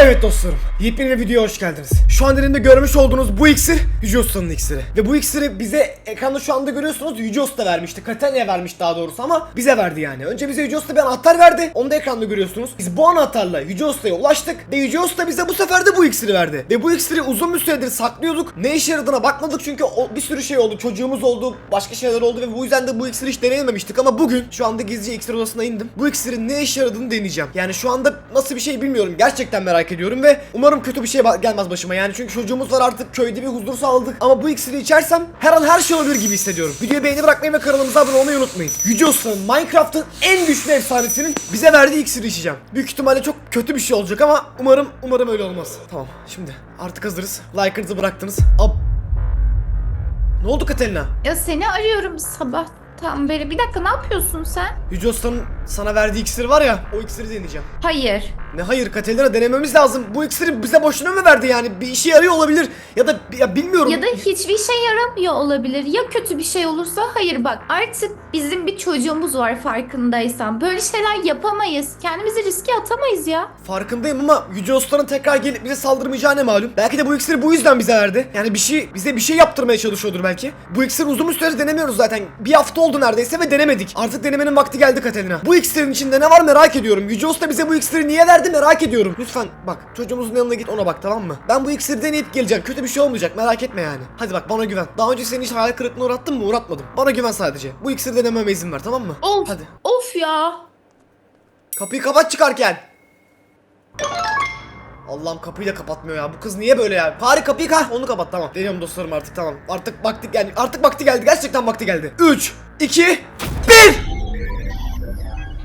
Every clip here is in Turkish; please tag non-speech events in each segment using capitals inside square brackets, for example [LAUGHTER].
Evet dostlarım, yepyeni bir videoya hoş geldiniz. Şu an elimde görmüş olduğunuz bu iksir Yüce Usta'nın iksiri. Ve bu iksiri bize ekranda şu anda görüyorsunuz Yüce Usta vermişti. Katania vermiş daha doğrusu ama bize verdi yani. Önce bize Yüce Usta bir anahtar verdi. Onu da ekranda görüyorsunuz. Biz bu anahtarla Yüce Usta'ya ulaştık ve Yüce Usta bize bu sefer de bu iksiri verdi. Ve bu iksiri uzun bir süredir saklıyorduk. Ne işe yaradığına bakmadık çünkü o, bir sürü şey oldu. Çocuğumuz oldu, başka şeyler oldu ve bu yüzden de bu iksiri hiç deneyememiştik ama bugün şu anda gizlice iksir odasına indim. Bu iksirin ne işe yaradığını deneyeceğim. Yani şu anda nasıl bir şey bilmiyorum. Gerçekten merak ediyorum ve umarım kötü bir şey gelmez başıma. Yani çünkü çocuğumuz var artık köyde bir huzur sağladık. Ama bu iksiri içersem her an her şey olabilir gibi hissediyorum. Videoyu beğeni bırakmayı ve kanalımıza abone olmayı unutmayın. Yüce Usta'nın Minecraft'ın en güçlü efsanesinin bize verdiği iksiri içeceğim. Büyük ihtimalle çok kötü bir şey olacak ama umarım umarım öyle olmaz. Tamam şimdi artık hazırız. Like'ınızı bıraktınız. Ab ne oldu Katerina? Ya seni arıyorum sabahtan beri. Bir dakika ne yapıyorsun sen? Yüce Usta'nın sana verdiği iksir var ya o iksiri deneyeceğim. Hayır. Ne hayır Katerina denememiz lazım. Bu iksiri bize boşuna mı verdi yani? Bir işe yarıyor olabilir. Ya da ya bilmiyorum. Ya da hiçbir şey yaramıyor olabilir. Ya kötü bir şey olursa hayır bak artık bizim bir çocuğumuz var farkındaysan. Böyle şeyler yapamayız. Kendimizi riske atamayız ya. Farkındayım ama Yüce Usta'nın tekrar gelip bize saldırmayacağı ne malum. Belki de bu iksiri bu yüzden bize verdi. Yani bir şey bize bir şey yaptırmaya çalışıyordur belki. Bu iksiri uzun bir süredir denemiyoruz zaten. Bir hafta oldu neredeyse ve denemedik. Artık denemenin vakti geldi Katerina. Bu iksirin içinde ne var merak ediyorum. Yüce Usta bize bu iksiri niye verdi merak ediyorum. Lütfen bak çocuğumuzun yanına git ona bak tamam mı? Ben bu iksiri deneyip geleceğim. Kötü bir şey olmayacak merak etme yani. Hadi bak bana güven. Daha önce seni hiç hayal kırıklığına uğrattım mı? Uğratmadım. Bana güven sadece. Bu iksiri denememe izin ver tamam mı? Of. Hadi. Of ya. Kapıyı kapat çıkarken. Allah'ım kapıyı da kapatmıyor ya. Bu kız niye böyle ya? Fare kapıyı kah onu kapat tamam. Deniyorum dostlarım artık tamam. Artık vakti yani artık vakti geldi. Gerçekten vakti geldi. 3 2 1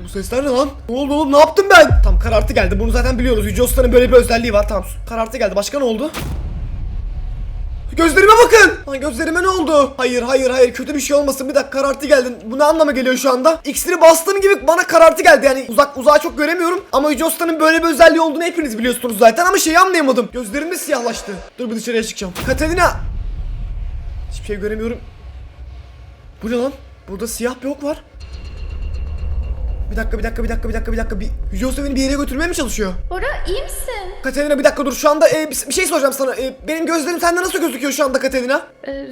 Bu sesler ne lan? Ne oldu oğlum? Ne yaptım ben? Tam karartı geldi. Bunu zaten biliyoruz. Yüce böyle bir özelliği var. Tamam. Karartı geldi. Başka ne oldu? Gözlerime bakın. Lan gözlerime ne oldu? Hayır hayır hayır kötü bir şey olmasın. Bir dakika karartı geldi. Bu ne anlama geliyor şu anda? İksiri bastığım gibi bana karartı geldi. Yani uzak uzağa çok göremiyorum. Ama Yüce böyle bir özelliği olduğunu hepiniz biliyorsunuz zaten. Ama şeyi anlayamadım. Gözlerim de siyahlaştı. Dur bir dışarıya çıkacağım. Katerina. Hiçbir şey göremiyorum. Bu ne lan? Burada siyah bir ok var. Bir dakika bir dakika bir dakika bir dakika bir dakika. Bir, Usta beni bir yere götürmeye mi çalışıyor? Bora iyi misin? Katerina bir dakika dur şu anda e, bir, bir şey soracağım sana. E, benim gözlerim sende nasıl gözüküyor şu anda Katerina? Ee,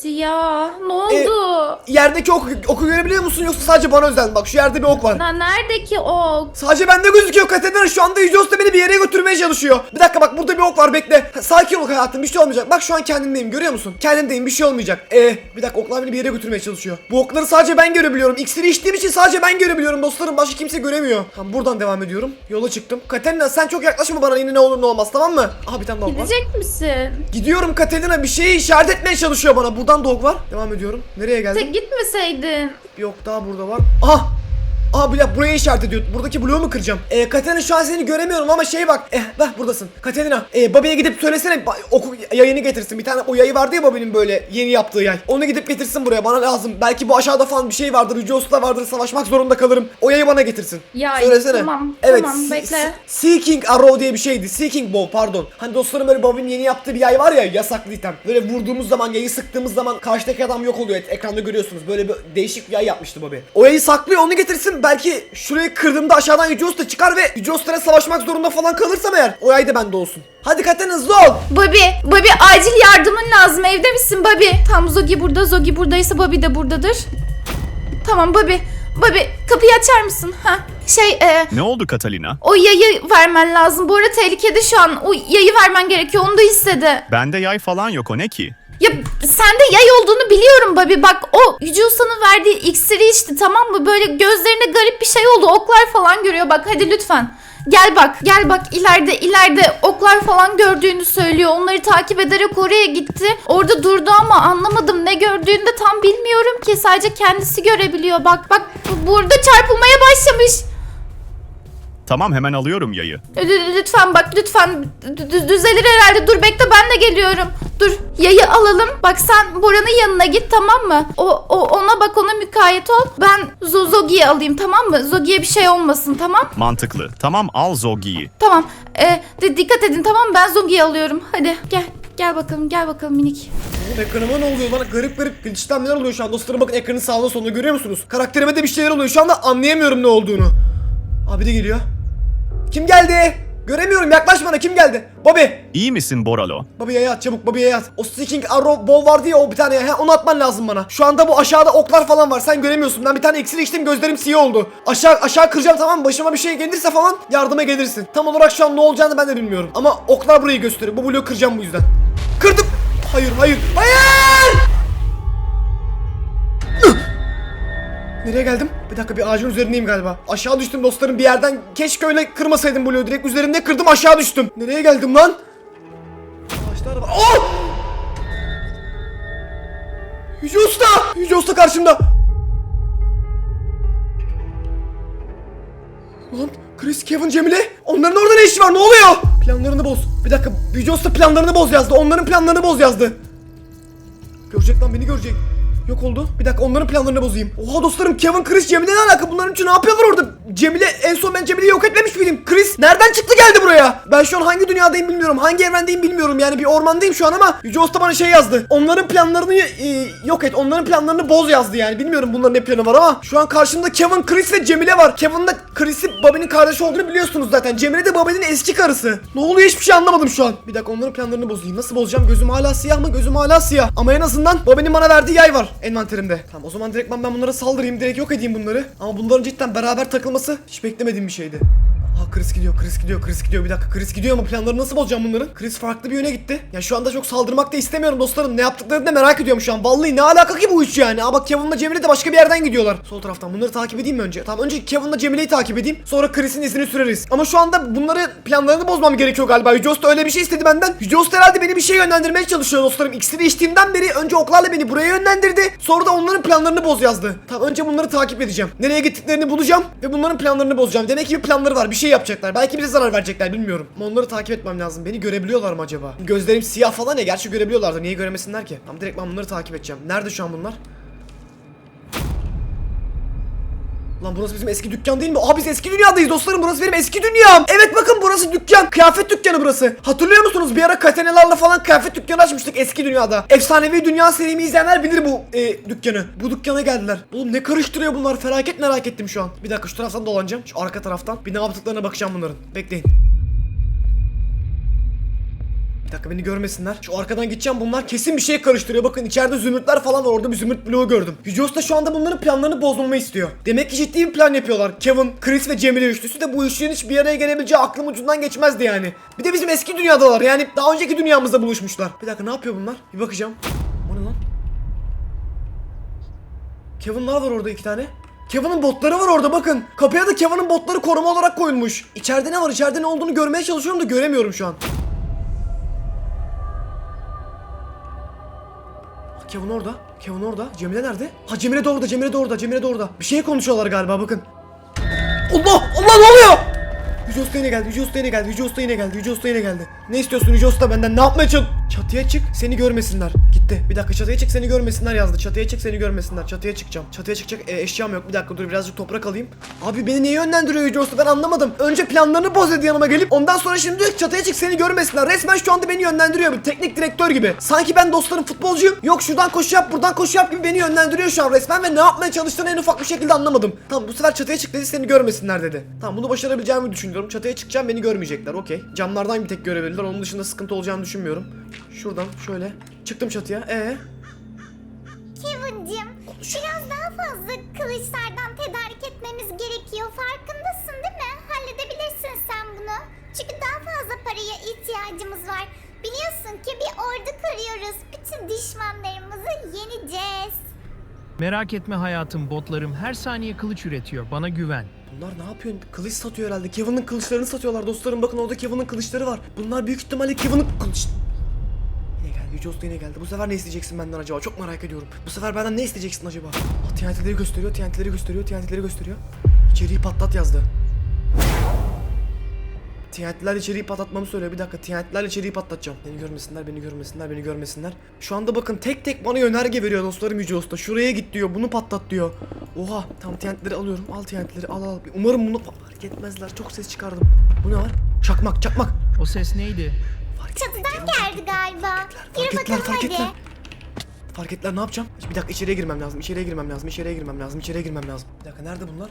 siyah. Ne oldu? Yerdeki oku, oku görebiliyor musun yoksa sadece bana özel mi? Bak şu yerde bir ok var. Na, nerede ki o? Sadece bende gözüküyor Katerina şu anda Usta beni bir yere götürmeye çalışıyor. Bir dakika bak burada bir ok var bekle. Ha, Sakin ol hayatım bir şey olmayacak. Bak şu an kendimdeyim görüyor musun? Kendimdeyim bir şey olmayacak. E bir dakika oklar beni bir yere götürmeye çalışıyor. Bu okları sadece ben görebiliyorum. İksiri içtiğim için sadece ben görebiliyorum dostlarım. Başka kimse göremiyor. Tamam buradan devam ediyorum. Yola çıktım. Katerina sen çok yaklaşma bana yine ne olur ne olmaz tamam mı? Aha bir tane daha ok var. Gidecek misin? Gidiyorum Katerina bir şeyi işaret etmeye çalışıyor bana. Buradan dog var. Devam ediyorum. Nereye geldim? Tek gitmeseydin. Yok daha burada var. Aha! Bir dakika buraya işaret ediyor. Buradaki bloğu mu kıracağım? Ee, Katerina şu an seni göremiyorum ama şey bak. Eh bak buradasın. Katerina ee, Bobby'ye gidip söylesene ba- oku yayını getirsin. Bir tane o yayı vardı ya Bobby'nin böyle yeni yaptığı yay. Onu gidip getirsin buraya bana lazım. Belki bu aşağıda falan bir şey vardır. Yüce Usta vardır. Savaşmak zorunda kalırım. O yayı bana getirsin. Ya, Söylesene. tamam, Evet. tamam, bekle. Se- Seeking Arrow diye bir şeydi. Seeking Bow pardon. Hani dostlarım böyle Bobby'nin yeni yaptığı bir yay var ya yasaklı item. Böyle vurduğumuz zaman yayı sıktığımız zaman karşıdaki adam yok oluyor. Ekranda görüyorsunuz. Böyle bir değişik bir yay yapmıştı Bobby. O yayı saklıyor onu getirsin. Belki şurayı kırdığımda aşağıdan Yüce çıkar ve Yüce Usta'yla savaşmak zorunda falan kalırsam eğer o yay da bende olsun. Hadi Katen hızlı ol. Bobby, Bobby acil yardımın lazım. Evde misin Bobby? Tam Zogi burada, Zogi buradaysa Bobby de buradadır. Tamam Bobby. Bobby kapıyı açar mısın? Ha? Şey, e, Ne oldu Catalina? o yayı vermen lazım. Bu arada tehlikede şu an. O yayı vermen gerekiyor. Onu da istedi. Bende yay falan yok o ne ki? Ya sende yay olduğunu biliyorum Bobby. Bak o Yüce Usta'nın verdiği iksiri içti tamam mı? Böyle gözlerinde garip bir şey oldu. Oklar falan görüyor. Bak hadi lütfen. Gel bak, gel bak ileride ileride oklar falan gördüğünü söylüyor. Onları takip ederek oraya gitti. Orada durdu ama anlamadım ne gördüğünü de tam bilmiyorum ki. Sadece kendisi görebiliyor. Bak bak burada çarpılmaya başlamış. Tamam hemen alıyorum yayı. Lü- Lütfen bak lütfen dü- düzelir herhalde. Dur bekle ben de geliyorum. Dur yayı alalım. Bak sen Bora'nın yanına git tamam mı? O, o ona bak ona mukayyet ol. Ben Zo- Zogi'yi alayım tamam mı? Zogi'ye bir şey olmasın tamam? Mantıklı. Tamam al Zogi'yi. Tamam. Ee, de, dikkat edin tamam mı? Ben Zogi'yi alıyorum. Hadi gel. Gel bakalım gel bakalım minik. Oğlum ekranıma ne oluyor? Bana garip garip glitchlenmeler oluyor şu an. Dostlarım bakın ekranın sağında solunda görüyor musunuz? Karakterime de bir şeyler oluyor. Şu anda anlayamıyorum ne olduğunu. Abi de geliyor. Kim geldi? Göremiyorum yaklaş bana kim geldi? Bobby. İyi misin Boralo? Bobby yaya at çabuk Bobby yaya at. O Sticking Arrow Bow vardı ya o bir tane ya. Onu atman lazım bana. Şu anda bu aşağıda oklar falan var. Sen göremiyorsun. Ben bir tane iksir içtim gözlerim siyah oldu. Aşağı aşağı kıracağım tamam mı? Başıma bir şey gelirse falan yardıma gelirsin. Tam olarak şu an ne olacağını ben de bilmiyorum. Ama oklar burayı gösteriyor. Bu bloğu kıracağım bu yüzden. Kırdım. Hayır hayır. Hayır! Nereye geldim? Bir dakika bir ağacın üzerindeyim galiba. Aşağı düştüm dostlarım bir yerden. Keşke öyle kırmasaydım bloğu direkt üzerinde kırdım aşağı düştüm. Nereye geldim lan? Ağaçlar var. Oh! Yüce Usta! Yüce Usta karşımda. Lan Chris, Kevin, Cemile onların orada ne işi var ne oluyor? Planlarını boz. Bir dakika Yüce Usta planlarını boz yazdı. Onların planlarını boz yazdı. Görecek lan beni görecek. Yok oldu. Bir dakika onların planlarını bozayım. Oha dostlarım Kevin, Chris, Cemile ne alaka? Bunların için ne yapıyorlar orada? Cemile en son ben Cemile'yi yok etmemiş miydim? Chris nereden çıktı geldi buraya? Ben şu an hangi dünyadayım bilmiyorum. Hangi evrendeyim bilmiyorum. Yani bir ormandayım şu an ama Yüce Usta bana şey yazdı. Onların planlarını e, yok et. Onların planlarını boz yazdı yani. Bilmiyorum bunların ne planı var ama şu an karşımda Kevin, Chris ve Cemile var. Kevin de Chris'i Bobby'nin kardeşi olduğunu biliyorsunuz zaten. Cemile de Bobby'nin eski karısı. Ne oluyor hiçbir şey anlamadım şu an. Bir dakika onların planlarını bozayım. Nasıl bozacağım? Gözüm hala siyah mı? Gözüm hala siyah. Ama en azından Bobby'nin bana verdiği yay var envanterimde. Tamam o zaman direkt ben bunlara saldırayım. Direkt yok edeyim bunları. Ama bunların cidden beraber takılması hiç beklemediğim bir şeydi. Aha Chris gidiyor, Chris gidiyor, Chris gidiyor. Bir dakika Chris gidiyor ama planları nasıl bozacağım bunların? Chris farklı bir yöne gitti. Ya şu anda çok saldırmak da istemiyorum dostlarım. Ne yaptıklarını da merak ediyorum şu an. Vallahi ne alaka ki bu üç yani? Aa bak Kevin'la Cemile de başka bir yerden gidiyorlar. Sol taraftan bunları takip edeyim mi önce? Tamam önce Kevin'la Cemile'yi takip edeyim. Sonra Chris'in izini süreriz. Ama şu anda bunları planlarını bozmam gerekiyor galiba. Yüce Usta öyle bir şey istedi benden. Yüce Usta herhalde beni bir şey yönlendirmeye çalışıyor dostlarım. İkisini içtiğimden beri önce oklarla beni buraya yönlendirdi. Sonra da onların planlarını boz yazdı. Tamam önce bunları takip edeceğim. Nereye gittiklerini bulacağım ve bunların planlarını bozacağım. Demek ki bir planları var. Bir şey yapacaklar. Belki bize zarar verecekler bilmiyorum. Onları takip etmem lazım. Beni görebiliyorlar mı acaba? Gözlerim siyah falan ya. Gerçi görebiliyorlardı. Niye göremesinler ki? Tamam direkt ben bunları takip edeceğim. Nerede şu an bunlar? Lan burası bizim eski dükkan değil mi? Aha biz eski dünyadayız dostlarım. Burası benim eski dünyam. Evet bakın burası dükkan. Kıyafet dükkanı burası. Hatırlıyor musunuz? Bir ara katenalarla falan kıyafet dükkanı açmıştık eski dünyada. Efsanevi Dünya serimi izleyenler bilir bu e, dükkanı. Bu dükkana geldiler. Oğlum ne karıştırıyor bunlar? Felaket merak ettim şu an. Bir dakika şu taraftan dolanacağım. Şu arka taraftan. Bir ne yaptıklarına bakacağım bunların. Bekleyin. Bir dakika beni görmesinler. Şu arkadan gideceğim bunlar kesin bir şey karıştırıyor. Bakın içeride zümrütler falan var. Orada bir zümrüt bloğu gördüm. Yüce Usta şu anda bunların planlarını bozmamı istiyor. Demek ki ciddi bir plan yapıyorlar. Kevin, Chris ve Cemile üçlüsü de bu üçlünün hiç bir araya gelebileceği aklım ucundan geçmezdi yani. Bir de bizim eski dünyadalar. Yani daha önceki dünyamızda buluşmuşlar. Bir dakika ne yapıyor bunlar? Bir bakacağım. O ne lan? Kevin'lar var orada iki tane. Kevin'in botları var orada bakın. Kapıya da Kevin'in botları koruma olarak koyulmuş. İçeride ne var? İçeride ne olduğunu görmeye çalışıyorum da göremiyorum şu an. Kevin orada. Kevin orada. Cemile nerede? Ha Cemile de orada. Cemile de orada. Cemile de orada. Bir şey konuşuyorlar galiba bakın. Allah! Allah ne oluyor? Yüce Usta yine geldi. Yüce Usta yine geldi. Yüce Usta yine geldi. Yüce Usta yine geldi. Ne istiyorsun Yüce Usta benden? Ne yapmaya çalış... Çatıya çık. Seni görmesinler. Gitti. Bir dakika çatıya çık seni görmesinler yazdı. Çatıya çık seni görmesinler. Çatıya çıkacağım. Çatıya çıkacak e, eşyam yok. Bir dakika dur birazcık toprak alayım. Abi beni niye yönlendiriyor Yüce Usta ben anlamadım. Önce planlarını boz dedi yanıma gelip ondan sonra şimdi diyor ki çatıya çık seni görmesinler. Resmen şu anda beni yönlendiriyor bir teknik direktör gibi. Sanki ben dostlarım futbolcuyum. Yok şuradan koşu yap buradan koşu yap gibi beni yönlendiriyor şu an resmen ve ne yapmaya çalıştığını en ufak bir şekilde anlamadım. Tamam bu sefer çatıya çık dedi seni görmesinler dedi. Tamam bunu başarabileceğimi düşünüyorum. Çatıya çıkacağım beni görmeyecekler okey. Camlardan bir tek görebilirler onun dışında sıkıntı olacağını düşünmüyorum. Şuradan şöyle çıktım çatıya. Ee Kevin'cim biraz daha fazla kılıçlardan tedarik etmemiz gerekiyor. Farkındasın değil mi? Halledebilirsin sen bunu. Çünkü daha fazla paraya ihtiyacımız var. Biliyorsun ki bir ordu kuruyoruz. Bütün düşmanlarımızı yeneceğiz. Merak etme hayatım, botlarım her saniye kılıç üretiyor. Bana güven. Bunlar ne yapıyor? Kılıç satıyor herhalde. Kevin'in kılıçlarını satıyorlar dostlarım. Bakın orada Kevin'in kılıçları var. Bunlar büyük ihtimalle Kevin'in kılıç... Yine geldi. Yüce Usta yine geldi. Bu sefer ne isteyeceksin benden acaba? Çok merak ediyorum. Bu sefer benden ne isteyeceksin acaba? Ah, TNT'leri gösteriyor, TNT'leri gösteriyor, TNT'leri gösteriyor. İçeriği patlat yazdı. TNT'ler içeriği patlatmamı söylüyor. Bir dakika TNT'lerle içeriği patlatacağım. Beni görmesinler, beni görmesinler, beni görmesinler. Şu anda bakın tek tek bana yönerge veriyor dostlarım Yüce Usta. Şuraya git diyor, bunu patlat diyor. Oha, tamam TNT'leri alıyorum. Al TNT'leri, al al. Umarım bunu fark etmezler. Çok ses çıkardım. Bu ne var? Çakmak, çakmak. O ses neydi? Fark Çatıdan geldi galiba. Fark ettiler, fark hadi. ettiler. Fark ettiler ne yapacağım? Bir dakika içeriye girmem lazım. içeriye girmem lazım. içeriye girmem lazım. içeriye girmem lazım. Bir dakika nerede bunlar?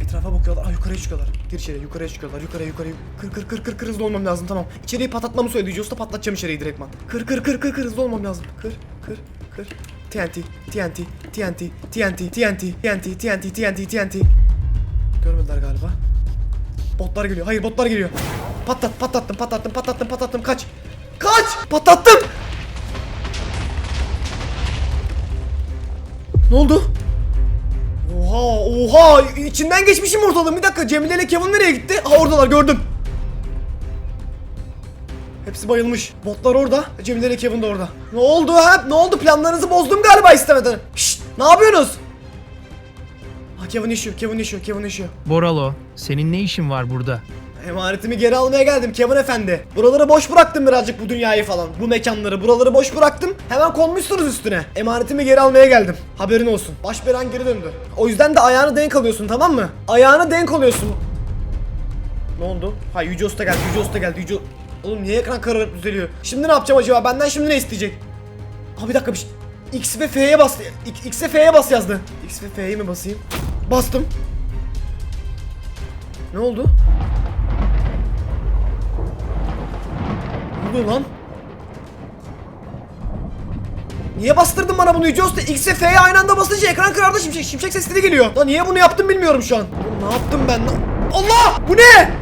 Etrafa bakıyorlar. Aa yukarıya çıkıyorlar. Gir içeri. Yukarıya çıkıyorlar. Yukarıya yukarıya. Kır kır kır kır kır hızlı olmam lazım tamam. İçeriği patlatmamı söyledi. Josta patlatacağım içeriği direktman. Kır kır kır kır kır hızlı olmam lazım. Kır kır kır. TNT TNT TNT TNT TNT TNT TNT TNT TNT. Görmediler galiba. Botlar geliyor. Hayır botlar geliyor. Patlat patlattım patlattım patlattım patlattım kaç. Kaç! Patlattım! Ne oldu? Oha oha içinden geçmişim ortalığın bir dakika Cemile ile Kevin nereye gitti? Ha oradalar gördüm. Hepsi bayılmış. Botlar orada. Cemile ile Kevin de orada. Ne oldu ha? Ne oldu? Planlarınızı bozdum galiba istemeden. Şşt! Ne yapıyorsunuz? Ha Kevin yaşıyor, Kevin yaşıyor, Kevin yaşıyor. Boralo, senin ne işin var burada? Emanetimi geri almaya geldim Kevin efendi. Buraları boş bıraktım birazcık bu dünyayı falan. Bu mekanları, buraları boş bıraktım. Hemen konmuşsunuz üstüne. Emanetimi geri almaya geldim. Haberin olsun. Baş belan geri döndü. O yüzden de ayağını denk alıyorsun tamam mı? Ayağını denk alıyorsun. Ne oldu? Ha Yüce Usta geldi, Yüce Usta geldi, Yüce... Oğlum niye ekran kararıp düzeliyor? Şimdi ne yapacağım acaba? Benden şimdi ne isteyecek? Ha bir dakika bir şey... X ve F'ye bas. X ve F'ye bas yazdı. X ve F'ye mi basayım? Bastım. Ne oldu? Oluyor lan? Niye bastırdın bana bunu Yüce? X ve F'ye aynı anda basınca ekran karardı şimşek, şimşek sesleri geliyor. Lan niye bunu yaptım bilmiyorum şu an. Ne yaptım ben? lan? Allah! Bu ne?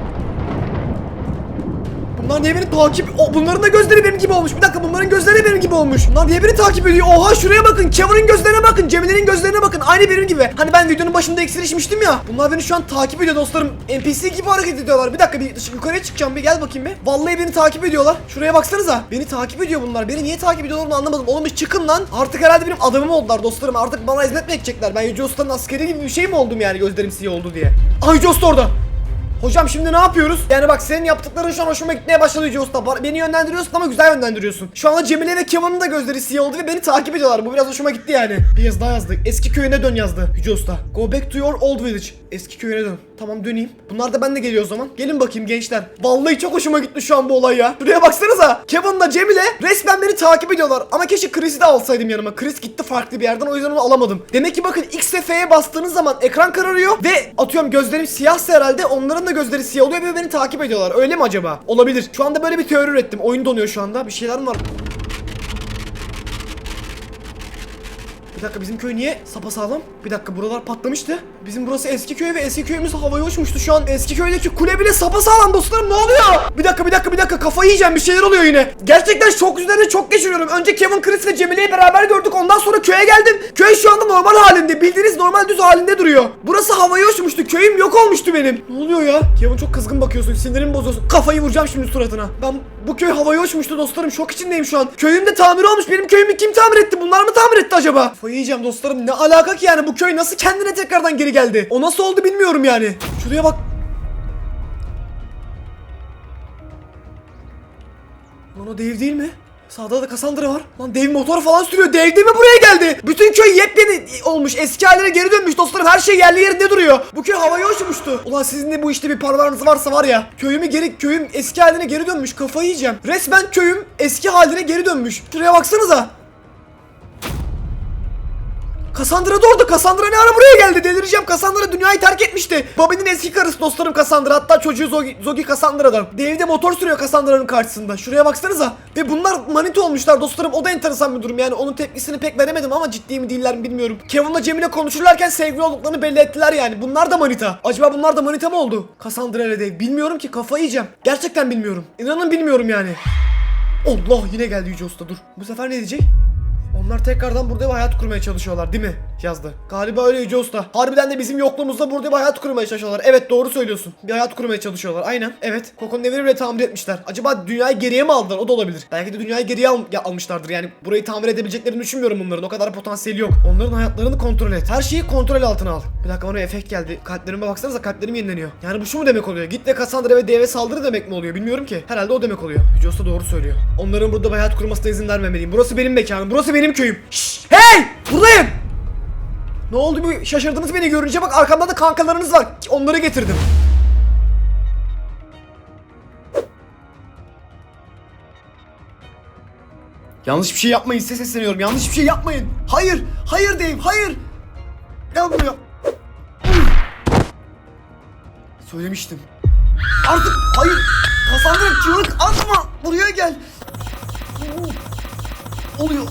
Bunlar niye beni takip... O, bunların da gözleri benim gibi olmuş. Bir dakika bunların gözleri benim gibi olmuş. Bunlar niye beni takip ediyor? Oha şuraya bakın. Kevin'in gözlerine bakın. Cemile'nin gözlerine bakın. Aynı benim gibi. Hani ben videonun başında iksir içmiştim ya. Bunlar beni şu an takip ediyor dostlarım. NPC gibi hareket ediyorlar. Bir dakika bir dış- yukarıya çıkacağım. Bir gel bakayım bir. Vallahi beni takip ediyorlar. Şuraya baksanıza. Beni takip ediyor bunlar. Beni niye takip ediyorlar onu anlamadım. Oğlum bir çıkın lan. Artık herhalde benim adamım oldular dostlarım. Artık bana hizmet mi edecekler? Ben Yüce Usta'nın askeri gibi bir şey mi oldum yani gözlerim siyah oldu diye. Ay Yüce Usta orada. Hocam şimdi ne yapıyoruz? Yani bak senin yaptıkların şu an hoşuma gitmeye başladı Yüce Usta. Beni yönlendiriyorsun ama güzel yönlendiriyorsun. Şu anda Cemile ve Kevin'in de gözleri siyah oldu ve beni takip ediyorlar. Bu biraz hoşuma gitti yani. Bir yazı daha yazdı. Eski köyüne dön yazdı Yüce Usta. Go back to your old village. Eski köyüne dön. Tamam döneyim. Bunlar da ben de geliyor o zaman. Gelin bakayım gençler. Vallahi çok hoşuma gitti şu an bu olay ya. Şuraya baksanıza. Kevin'la Cemile resmen beni takip ediyorlar. Ama keşke Chris'i de alsaydım yanıma. Chris gitti farklı bir yerden o yüzden onu alamadım. Demek ki bakın X ve F'ye bastığınız zaman ekran kararıyor ve atıyorum gözlerim siyahsa herhalde onların da gözleri siyah oluyor ve beni takip ediyorlar. Öyle mi acaba? Olabilir. Şu anda böyle bir teori ürettim. Oyun donuyor şu anda. Bir şeyler mi var? Bir dakika bizim köy niye sapasağlam? Bir dakika buralar patlamıştı. Bizim burası eski köy ve eski köyümüz havaya uçmuştu şu an. Eski köydeki kule bile sapasağlam dostlarım ne oluyor? Bir dakika bir dakika bir dakika kafayı yiyeceğim bir şeyler oluyor yine. Gerçekten şok üzerine çok geçiriyorum. Önce Kevin, Chris ve Cemile'yi beraber gördük. Ondan sonra köye geldim. Köy şu anda normal halinde. Bildiğiniz normal düz halinde duruyor. Burası havaya uçmuştu. Köyüm yok olmuştu benim. Ne oluyor ya? Kevin çok kızgın bakıyorsun. Sinirimi bozuyorsun. Kafayı vuracağım şimdi suratına. Ben bu köy havaya uçmuştu dostlarım. Şok içindeyim şu an. Köyüm de tamir olmuş. Benim köyümü kim tamir etti? Bunlar mı tamir etti acaba? Kafayı yiyeceğim dostlarım. Ne alaka ki yani? Bu köy nasıl kendine tekrardan geri geldi? O nasıl oldu bilmiyorum yani. Şuraya bak. Lan o dev değil mi? Sağda da Cassandra var. Lan dev motor falan sürüyor. Dev değil mi buraya geldi? Bütün köy yepyeni olmuş. Eski haline geri dönmüş dostlarım. Her şey yerli yerinde duruyor. Bu köy havaya uçmuştu. Ulan sizin de bu işte bir parmağınız varsa var ya. Köyümü geri, köyüm eski haline geri dönmüş. Kafayı yiyeceğim. Resmen köyüm eski haline geri dönmüş. Şuraya baksanıza. Cassandra da orada. Cassandra ne ara buraya geldi? Delireceğim. Cassandra dünyayı terk etmişti. Bobby'nin eski karısı dostlarım Cassandra. Hatta çocuğu Zogi, Zogi Cassandra'dan. Devde motor sürüyor Cassandra'nın karşısında. Şuraya baksanıza. Ve bunlar manito olmuşlar dostlarım. O da enteresan bir durum. Yani onun tepkisini pek veremedim ama ciddi mi değiller mi bilmiyorum. Kevin'la Cemile konuşurlarken sevgili olduklarını belli ettiler yani. Bunlar da manita. Acaba bunlar da manita mı oldu? Cassandra ile Dave. Bilmiyorum ki kafayı yiyeceğim. Gerçekten bilmiyorum. İnanın bilmiyorum yani. Allah yine geldi Yüce Usta dur. Bu sefer ne diyecek? Onlar tekrardan burada bir hayat kurmaya çalışıyorlar değil mi? Yazdı. Galiba öyle Yüce Usta. Harbiden de bizim yokluğumuzda burada bir hayat kurmaya çalışıyorlar. Evet doğru söylüyorsun. Bir hayat kurmaya çalışıyorlar. Aynen. Evet. Koko'nun evini bile tamir etmişler. Acaba dünyayı geriye mi aldılar? O da olabilir. Belki de dünyayı geriye al- almışlardır. Yani burayı tamir edebileceklerini düşünmüyorum bunların. O kadar potansiyeli yok. Onların hayatlarını kontrol et. Her şeyi kontrol altına al. Bir dakika bana efekt geldi. Kalplerime baksanıza kalplerim yenileniyor. Yani bu şu mu demek oluyor? Git ve Cassandra ve deve saldırı demek mi oluyor? Bilmiyorum ki. Herhalde o demek oluyor. Yüce Usta doğru söylüyor. Onların burada bir hayat kurmasına izin vermemeliyim. Burası benim mekanım. Burası benim köyüm. Şşş! Hey! Buradayım! Ne oldu bu? Şaşırdınız beni görünce bak arkamda da kankalarınız var. Onları getirdim. Yanlış bir şey yapmayın size sesleniyorum. Yanlış bir şey yapmayın. Hayır. Hayır Dave. Hayır. Buraya. Söylemiştim. Artık hayır. Kassandra çığlık atma. Buraya gel. Oluyor.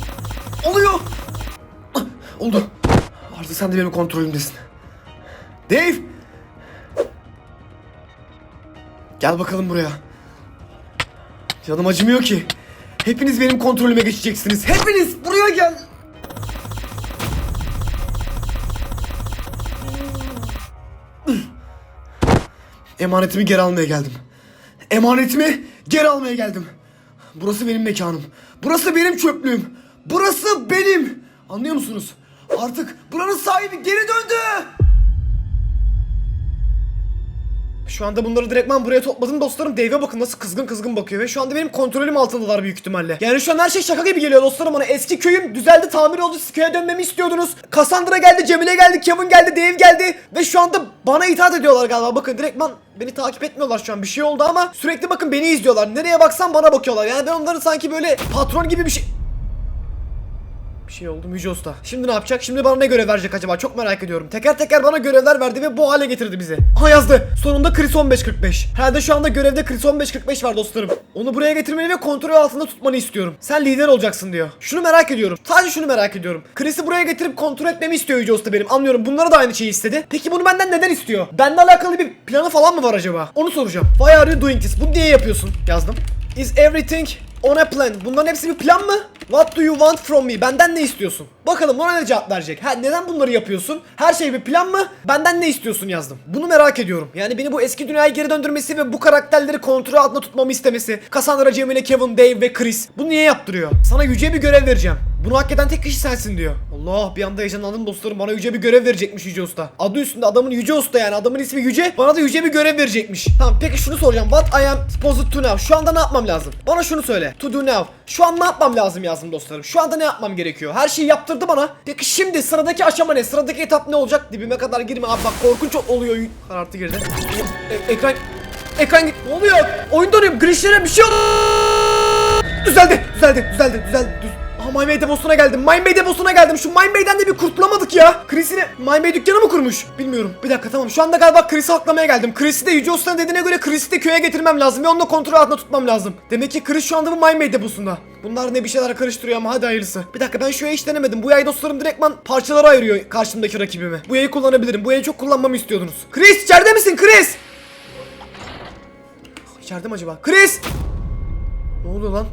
Oluyor. Ah, Oldu. Artık sen de benim kontrolümdesin. Dave. Gel bakalım buraya. Canım acımıyor ki. Hepiniz benim kontrolüme geçeceksiniz. Hepiniz buraya gel. Emanetimi geri almaya geldim. Emanetimi geri almaya geldim. Burası benim mekanım. Burası benim çöplüğüm. Burası benim. Anlıyor musunuz? Artık buranın sahibi geri döndü. Şu anda bunları direktman buraya topladım dostlarım. Dave'e bakın nasıl kızgın kızgın bakıyor ve şu anda benim kontrolüm altındalar büyük ihtimalle. Yani şu an her şey şaka gibi geliyor dostlarım bana. Eski köyüm düzeldi, tamir oldu. Siz köye dönmemi istiyordunuz. Cassandra geldi, Cemile geldi, Kevin geldi, Dave geldi ve şu anda bana itaat ediyorlar galiba. Bakın direktman beni takip etmiyorlar şu an. Bir şey oldu ama sürekli bakın beni izliyorlar. Nereye baksam bana bakıyorlar. Yani ben onların sanki böyle patron gibi bir şey bir şey oldu Müce Usta. Şimdi ne yapacak? Şimdi bana ne görev verecek acaba? Çok merak ediyorum. Teker teker bana görevler verdi ve bu hale getirdi bizi. Ha yazdı. Sonunda Chris 1545. Herhalde şu anda görevde Chris 1545 var dostlarım. Onu buraya getirmeni ve kontrol altında tutmanı istiyorum. Sen lider olacaksın diyor. Şunu merak ediyorum. Sadece şunu merak ediyorum. Chris'i buraya getirip kontrol etmemi istiyor Yüce Usta benim. Anlıyorum. Bunları da aynı şeyi istedi. Peki bunu benden neden istiyor? Benimle alakalı bir planı falan mı var acaba? Onu soracağım. Why are you doing this? Bunu niye yapıyorsun? Yazdım. Is everything on a plan? Bunların hepsi bir plan mı? What do you want from me? Benden ne istiyorsun? Bakalım ona ne cevap verecek? Ha, neden bunları yapıyorsun? Her şey bir plan mı? Benden ne istiyorsun yazdım. Bunu merak ediyorum. Yani beni bu eski dünyaya geri döndürmesi ve bu karakterleri kontrol altında tutmamı istemesi. Cassandra, Cemile, Kevin, Dave ve Chris. Bunu niye yaptırıyor? Sana yüce bir görev vereceğim. Bunu hak eden tek kişi sensin diyor. Allah bir anda heyecanlandım dostlarım. Bana yüce bir görev verecekmiş Yüce Usta. Adı üstünde adamın Yüce Usta yani. Adamın ismi Yüce. Bana da yüce bir görev verecekmiş. Tamam peki şunu soracağım. What I am supposed to know? Şu anda ne yapmam lazım? Bana şunu söyle. To do now. Şu an ne yapmam lazım yazdım dostlarım. Şu anda ne yapmam gerekiyor? Her şeyi yaptırdı bana. Peki şimdi sıradaki aşama ne? Sıradaki etap ne olacak? Dibime kadar girme abi bak korkunç oluyor. Karartı girdi. E- ekran... Ekran git. Ne oluyor? Oyun donuyor. Glitchlere bir şey oldu. Düzeldi, düzeldi, düzeldi, düzeldi. Düz... Aha My May geldim. My May deposuna geldim. Şu My May'den de bir kurtulamadık ya. Chris'ini My May dükkanı mı kurmuş? Bilmiyorum. Bir dakika tamam. Şu anda galiba Chris'i aklamaya geldim. Chris'i de Yüce Usta'nın dediğine göre Chris'i de köye getirmem lazım ve onu da kontrol altında tutmam lazım. Demek ki Chris şu anda bu My May deposunda. Bunlar ne bir şeyler karıştırıyor ama hadi hayırlısı. Bir dakika ben şu yayı hiç denemedim. Bu yay dostlarım direktman parçalara ayırıyor karşımdaki rakibimi. Bu yayı kullanabilirim. Bu yayı çok kullanmamı istiyordunuz. Chris içeride misin Chris? İçeride mi acaba? Chris! Ne oluyor lan?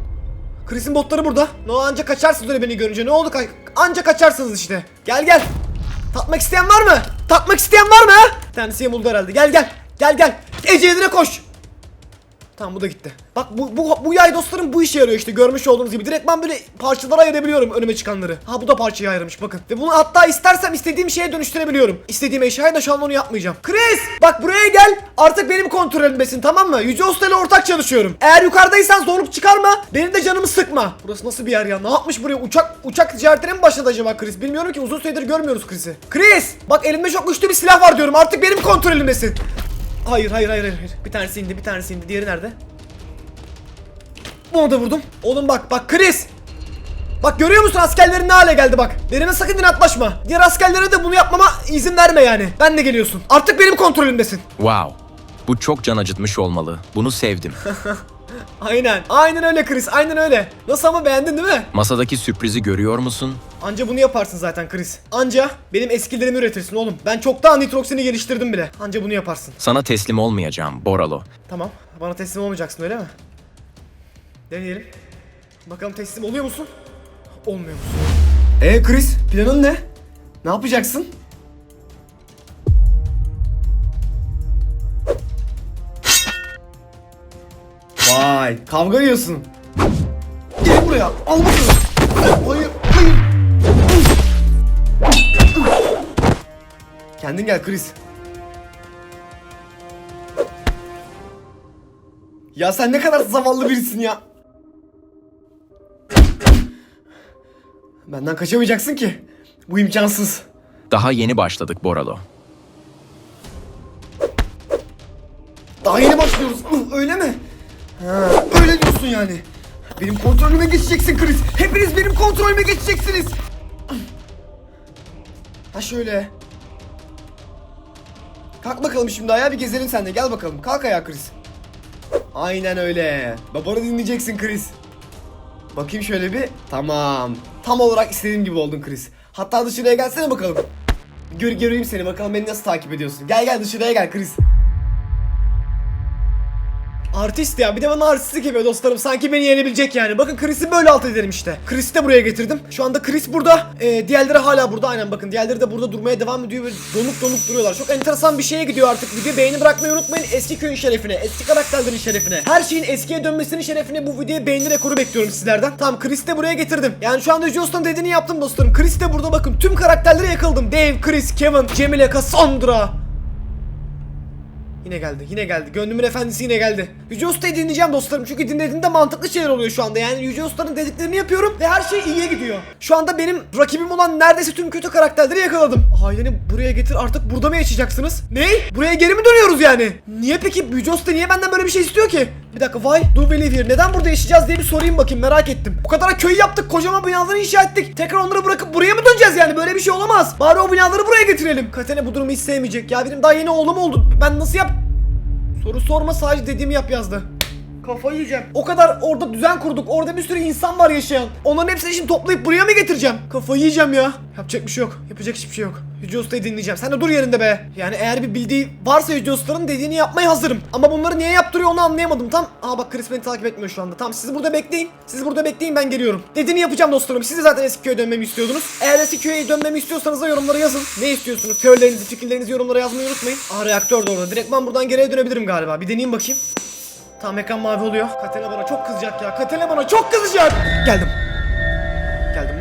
Chris'in botları burada. No anca kaçarsınız öyle beni görünce. Ne oldu? Ka- anca kaçarsınız işte. Gel gel. Tatmak isteyen var mı? Tatmak isteyen var mı? Bir tanesi yamuldu herhalde. Gel gel. Gel gel. Ece'ye koş. Tamam bu da gitti. Bak bu, bu, bu yay dostlarım bu işe yarıyor işte görmüş olduğunuz gibi. Direkt ben böyle parçalara ayırabiliyorum önüme çıkanları. Ha bu da parçaya ayırmış bakın. Ve bunu hatta istersem istediğim şeye dönüştürebiliyorum. İstediğim eşyayı da şu an onu yapmayacağım. Chris bak buraya gel. Artık benim kontrolümdesin tamam mı? Yüce Usta ile ortak çalışıyorum. Eğer yukarıdaysan zorluk çıkarma. Benim de canımı sıkma. Burası nasıl bir yer ya? Ne yapmış buraya? Uçak uçak ticaretine mi başladı acaba Chris? Bilmiyorum ki uzun süredir görmüyoruz Chris'i. Chris bak elimde çok güçlü bir silah var diyorum. Artık benim kontrolümdesin. Hayır hayır hayır hayır. Bir tanesi indi bir tanesi indi. Diğeri nerede? Bunu da vurdum. Oğlum bak bak Chris. Bak görüyor musun askerlerin ne hale geldi bak. Derime sakın inatlaşma. Diğer askerlere de bunu yapmama izin verme yani. Ben de geliyorsun. Artık benim kontrolümdesin. Wow. Bu çok can acıtmış olmalı. Bunu sevdim. [LAUGHS] Aynen. Aynen öyle Chris. Aynen öyle. Nasıl ama beğendin değil mi? Masadaki sürprizi görüyor musun? Anca bunu yaparsın zaten Chris. Anca benim eskilerimi üretirsin oğlum. Ben çoktan nitroksini geliştirdim bile. Anca bunu yaparsın. Sana teslim olmayacağım Boralo. Tamam. Bana teslim olmayacaksın öyle mi? Deneyelim. Bakalım teslim oluyor musun? Olmuyor musun? Ee Chris planın ne? Ne yapacaksın? Vay kavga yiyorsun. Gel buraya al bakalım. Hayır hayır. Kendin gel Chris. Ya sen ne kadar zavallı birisin ya. Benden kaçamayacaksın ki. Bu imkansız. Daha yeni başladık Boralo. Daha yeni başlıyoruz. Öyle mi? Ha, öyle diyorsun yani. Benim kontrolüme geçeceksin Chris. Hepiniz benim kontrolüme geçeceksiniz. Ha şöyle. Kalk bakalım şimdi ayağa bir gezelim sen de gel bakalım. Kalk ayağa Chris. Aynen öyle. Babanı dinleyeceksin Chris. Bakayım şöyle bir. Tamam. Tam olarak istediğim gibi oldun Chris. Hatta dışarıya gelsene bakalım. Gör, göreyim seni bakalım beni nasıl takip ediyorsun. Gel gel dışarıya gel Chris. Artist ya bir de bana artistlik yapıyor dostlarım. Sanki beni yenebilecek yani. Bakın Chris'i böyle alt ederim işte. Chris'i de buraya getirdim. Şu anda Chris burada. Ee, diğerleri hala burada. Aynen bakın diğerleri de burada durmaya devam ediyor ve donuk donuk duruyorlar. Çok enteresan bir şeye gidiyor artık video. Beğeni bırakmayı unutmayın. Eski köyün şerefine eski karakterlerin şerefine. Her şeyin eskiye dönmesinin şerefine bu videoya beğeni rekoru bekliyorum sizlerden. Tamam Chris'i de buraya getirdim. Yani şu anda Jost'un dediğini yaptım dostlarım. Chris de burada. Bakın tüm karakterleri yakaladım. Dave, Chris, Kevin, Cemile, Cassandra Yine geldi, yine geldi. Gönlümün efendisi yine geldi. Yüce Usta'yı dinleyeceğim dostlarım. Çünkü dinlediğimde mantıklı şeyler oluyor şu anda. Yani Yüce Usta'nın dediklerini yapıyorum ve her şey iyiye gidiyor. Şu anda benim rakibim olan neredeyse tüm kötü karakterleri yakaladım. Aileni buraya getir artık burada mı yaşayacaksınız? Ne? Buraya geri mi dönüyoruz yani? Niye peki Yüce Usta niye benden böyle bir şey istiyor ki? Bir dakika why do we live here? Neden burada yaşayacağız diye bir sorayım bakayım merak ettim. Bu kadar köy yaptık kocaman binaları inşa ettik. Tekrar onları bırakıp buraya mı döneceğiz yani? Böyle bir şey olamaz. Bari o binaları buraya getirelim. Katene bu durumu hiç sevmeyecek. Ya benim daha yeni oğlum oldu. Ben nasıl yap... Soru sorma sadece dediğimi yap yazdı. Kafayı yiyeceğim. O kadar orada düzen kurduk. Orada bir sürü insan var yaşayan. Onların hepsini şimdi toplayıp buraya mı getireceğim? Kafayı yiyeceğim ya. Yapacak bir şey yok. Yapacak hiçbir şey yok. Yüce Usta'yı dinleyeceğim. Sen de dur yerinde be. Yani eğer bir bildiği varsa Yüce Usta'nın dediğini yapmaya hazırım. Ama bunları niye yaptırıyor onu anlayamadım. Tam Aa bak Chris beni takip etmiyor şu anda. Tamam siz burada bekleyin. Siz burada bekleyin ben geliyorum. Dediğini yapacağım dostlarım. Siz de zaten eski köye dönmemi istiyordunuz. Eğer eski köye dönmemi istiyorsanız da yorumlara yazın. Ne istiyorsunuz? Teorilerinizi, fikirlerinizi yorumlara yazmayı unutmayın. Aa reaktör de orada. Direktman buradan geriye dönebilirim galiba. Bir deneyeyim bakayım. Tamam ekran mavi oluyor. Katena bana çok kızacak ya. Katena bana çok kızacak. Geldim.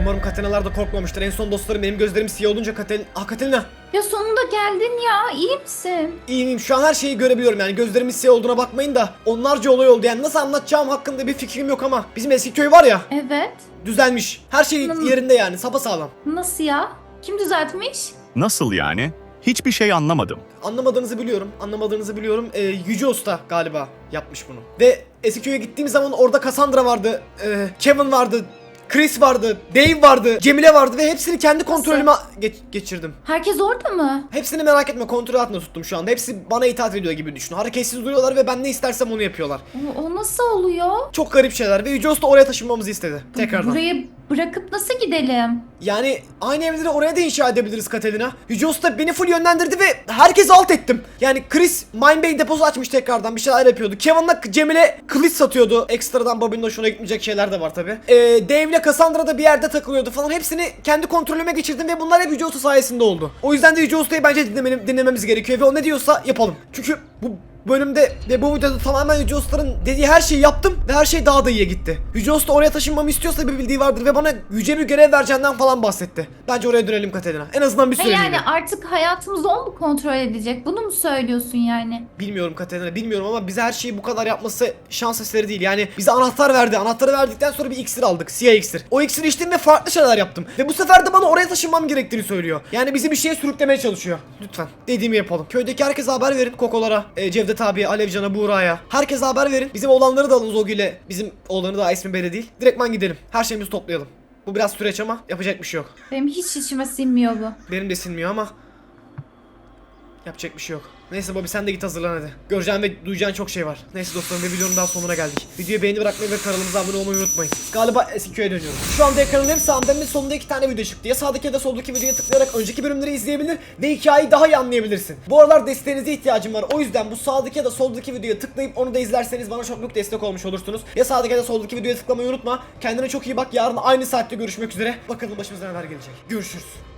Umarım Katenalar da korkmamıştır. En son dostlarım benim gözlerim siyah olunca Katen... Ah Katerina. Ya sonunda geldin ya. iyi misin? İyiyim şu an her şeyi görebiliyorum yani gözlerimin siyah olduğuna bakmayın da onlarca olay oldu yani nasıl anlatacağım hakkında bir fikrim yok ama bizim eski köy var ya Evet. düzelmiş her şey Hmm. yerinde yani sapasağlam Nasıl ya? Kim düzeltmiş? Nasıl yani? Hiçbir şey anlamadım. anlamadığınızı biliyorum anlamadığınızı biliyorum ee, Yüce Usta galiba yapmış bunu ve eski köye gittiğim zaman orada Cassandra vardı ee, Kevin vardı Chris vardı, Dave vardı, Cemile vardı ve hepsini kendi kontrolüme geç- geçirdim. Herkes orada mı? Hepsini merak etme kontrol altında tuttum şu anda. Hepsi bana itaat ediyor gibi düşün. Hareketsiz duruyorlar ve ben ne istersem onu yapıyorlar. O, o nasıl oluyor? Çok garip şeyler ve Yüce Usta oraya taşınmamızı istedi. Tekrardan. Burayı bırakıp nasıl gidelim? Yani aynı evleri oraya da inşa edebiliriz Katelina. Yüce Usta beni full yönlendirdi ve herkesi alt ettim. Yani Chris Mine Bay deposu açmış tekrardan bir şeyler yapıyordu. Kevin'la Cemile kılıç satıyordu. Ekstradan Bobby'nin hoşuna gitmeyecek şeyler de var tabi. Ee, Dave ile Cassandra da bir yerde takılıyordu falan. Hepsini kendi kontrolüme geçirdim ve bunlar hep Yüce sayesinde oldu. O yüzden de Yüce bence dinlemem- dinlememiz gerekiyor ve o ne diyorsa yapalım. Çünkü bu bölümde ve bu videoda tamamen Yüce Usta'nın dediği her şeyi yaptım ve her şey daha da iyiye gitti. Yüce Usta oraya taşınmamı istiyorsa bir bildiği vardır ve bana yüce bir görev vereceğinden falan bahsetti. Bence oraya dönelim Katerina. En azından bir süreliğine. yani artık hayatımızı o mu kontrol edecek? Bunu mu söylüyorsun yani? Bilmiyorum Katerina bilmiyorum ama bize her şeyi bu kadar yapması şans eseri değil. Yani bize anahtar verdi. Anahtarı verdikten sonra bir iksir aldık. Siyah iksir. O iksiri içtim ve farklı şeyler yaptım. Ve bu sefer de bana oraya taşınmam gerektiğini söylüyor. Yani bizi bir şeye sürüklemeye çalışıyor. Lütfen dediğimi yapalım. Köydeki herkese haber verin. Kokolara, e, Cevdet abiye, Alevcan'a, Buğra'ya. Herkese haber verin. Bizim oğlanları da alın Zogi ile. Bizim oğlanı da ismi belli değil. Direktman gidelim. Her şeyimizi toplayalım. Bu biraz süreç ama yapacak bir şey yok. Benim hiç içime sinmiyor bu. Benim de sinmiyor ama Yapacak bir şey yok. Neyse Bobby sen de git hazırlan hadi. Göreceğin ve duyacağın çok şey var. Neyse dostlarım ve videonun daha sonuna geldik. Videoya beğeni bırakmayı ve kanalımıza abone olmayı unutmayın. Galiba eski köye dönüyoruz. Şu anda ekranın hem sağında hem de solunda iki tane video çıktı. Ya sağdaki ya da soldaki videoya tıklayarak önceki bölümleri izleyebilir ve hikayeyi daha iyi anlayabilirsin. Bu aralar desteğinize ihtiyacım var. O yüzden bu sağdaki ya da soldaki videoya tıklayıp onu da izlerseniz bana çok büyük destek olmuş olursunuz. Ya sağdaki ya da soldaki videoya tıklamayı unutma. Kendine çok iyi bak. Yarın aynı saatte görüşmek üzere. Bakalım başımıza neler gelecek. Görüşürüz.